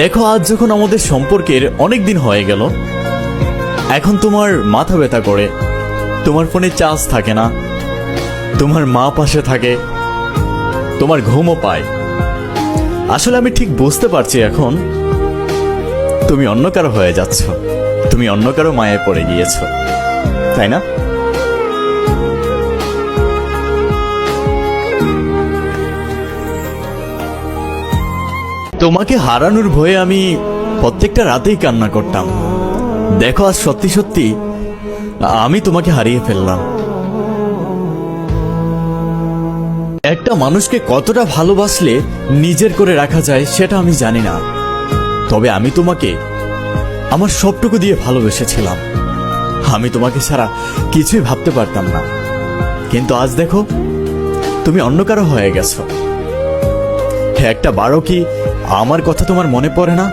দেখো, আজ যখন আমাদের সম্পর্কের অনেক দিন হয়ে গেল, এখন তোমার মাথা ব্যথা করে, তোমার ফোনে চার্জ থাকে না, তোমার মা পাশে থাকে, তোমার ঘুমও পায়। আসলে আমি ঠিক বুঝতে পারছি এখন, তুমি অন্য কারও হয়ে যাচ্ছ, তুমি অন্য কারও মায়ে পড়ে গিয়েছ, তাই না? তোমাকে হারানোর ভয়ে আমি প্রত্যেকটা রাতেই কান্না করতাম। দেখো আজ সত্যি সত্যি আমি তোমাকে হারিয়ে ফেললাম। একটা মানুষকে কতটা ভালোবাসলে নিজের করে রাখা যায় সেটা আমি জানি না। তবে আমি তোমাকে আমার সবটুকু দিয়ে ভালোবেসেছিলাম। আমি তোমাকে ছাড়া কিছুই ভাবতে পারতাম না। কিন্তু আজ দেখো, তুমি অন্য কারও হয়ে গেছো। একটা বারো কি? আমার কথা তোমার মনে পড়ে না?